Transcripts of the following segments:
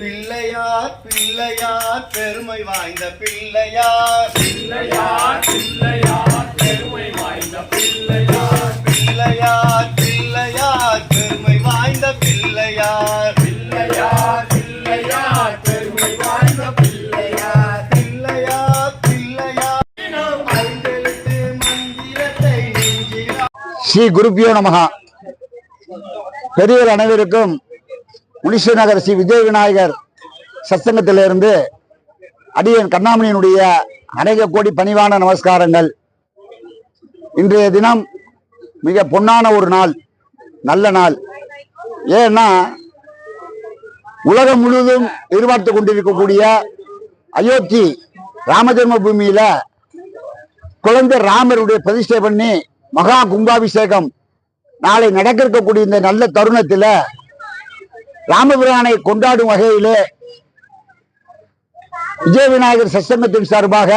பிள்ளையார் பிள்ளையார் பெருமை வாய்ந்த பிள்ளையார். பிள்ளையார் பிள்ளையார் பெருமை வாய்ந்த பிள்ளையார். பிள்ளையார் பிள்ளையார் பெருமை வாய்ந்த பிள்ளையார். பிள்ளையார் பிள்ளையார் பெருமை வாய்ந்த பிள்ளையார். பிள்ளையார் பிள்ளையார். ஐந்தெழுத்து மந்திரத்தை ஸ்ரீ குருப்பியோ நமகா பெரியவர் அனைவருக்கும் முனிஷ நகர் ஸ்ரீ விஜய விநாயகர் சத்சங்கத்திலிருந்து அடியன் கண்ணாமணியினுடைய அநேக கோடி பணிவான நமஸ்காரங்கள். இன்றைய தினம் மிக பொன்னான ஒரு நாள் நல்ல நாள். ஏன்னா உலகம் முழுவதும் எதிர்பார்த்து கொண்டிருக்கக்கூடிய அயோத்தி ராமஜென்ம பூமியில குழந்தை ராமருடைய பிரதிஷ்டை பண்ணி மகா கும்பாபிஷேகம் நாளை நடக்க இருக்கக்கூடிய இந்த நல்ல தருணத்துல ராமபிரானை கொண்டாடும் வகையிலே விஜய விநாயகர் சசங்கத்தின் சார்பாக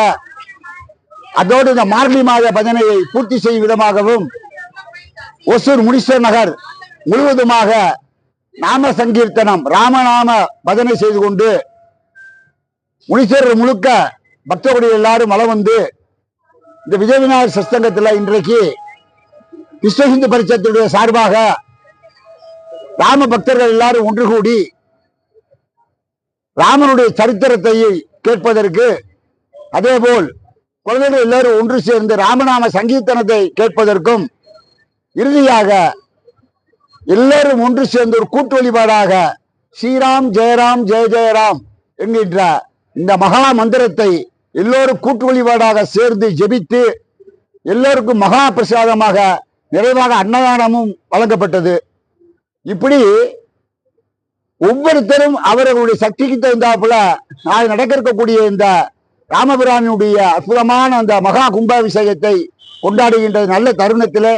அதோடு இந்த மார்கழி மாத பஜனையை பூர்த்தி செய்யும் விதமாகவும் ஒசூர் முனீஸ்வர் நகர் முழுவதுமாக நாம சங்கீர்த்தனம் ராமநாம பஜனை செய்து கொண்டு முனீஸ்வரர் முழுக்க பக்தகுடி எல்லாரும் மலம் வந்து இந்த விஜய விநாயகர் சஸ்தங்கத்தில் இன்றைக்கு விஸ்வ இந்து பரிஷத்துடைய சார்பாக ராம பக்தர்கள் எல்லாரும் ஒன்று கூடி ராமனுடைய சரித்திரத்தை கேட்பதற்கு அதேபோல் குழந்தைகள் எல்லாரும் ஒன்று சேர்ந்து ராமநாம சங்கீர்த்தனத்தை கேட்பதற்கும் இறுதியாக எல்லாரும் ஒன்று சேர்ந்து ஒரு கூட்டு வழிபாடாக ஸ்ரீராம் ஜெயராம் ஜெய ஜெயராம் என்கின்ற இந்த மகா மந்திரத்தை எல்லோரும் கூட்டு வழிபாடாக சேர்ந்து ஜெபித்து எல்லோருக்கும் மகா பிரசாதமாக நிறைவாக அன்னதானமும் வழங்கப்பட்டது. இப்படி ஒவ்வொருத்தரும் அவர்களுடைய சக்திக்கு தகுந்தாப்புல நாளை நடக்க இருக்கக்கூடிய இந்த ராமபிரானுடைய அற்புதமான அந்த மகா கும்பாபிஷேகத்தை கொண்டாடுகின்ற நல்ல தருணத்தில்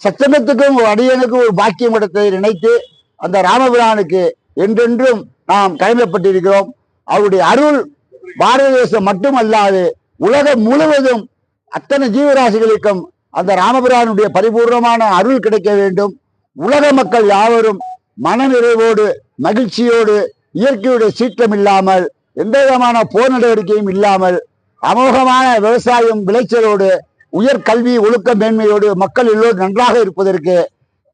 சச்சங்கத்துக்கும் ஒரு அடியனுக்கும் ஒரு பாக்கியம் இடத்தை நினைத்து அந்த ராமபிரானுக்கு என்றென்றும் நாம் கடமைப்பட்டிருக்கிறோம் அவருடைய அருள் பாரத தேசம் மட்டுமல்லாது உலகம் முழுவதும் அத்தனை ஜீவராசிகளுக்கும் அந்த ராமபிரானுடைய பரிபூர்ணமான அருள் கிடைக்க வேண்டும். உலக மக்கள் யாவரும் மனநிறைவோடு மகிழ்ச்சியோடு இயற்கையுடைய சீற்றம் இல்லாமல் எந்த விதமான போர் நடவடிக்கையும் இல்லாமல் அமோகமான விவசாயம் விளைச்சலோடு உயர் கல்வி ஒழுக்க மேன்மையோடு மக்கள் எல்லோரும் நன்றாக இருப்பதற்கு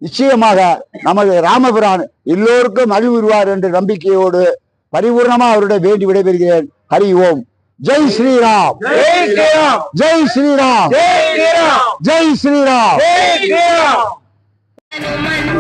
நிச்சயமாக நமது ராமபிரான் எல்லோருக்கும் அறிவுறுவார் என்ற நம்பிக்கையோடு பரிபூர்ணமா அவருடைய வேண்டி விடைபெறுகிறேன். ஹரி ஓம். ஜெய் ஸ்ரீராம். ஜெய் ஸ்ரீராம். ஜெய் ஸ்ரீராம். ஜெய் ஸ்ரீராம்.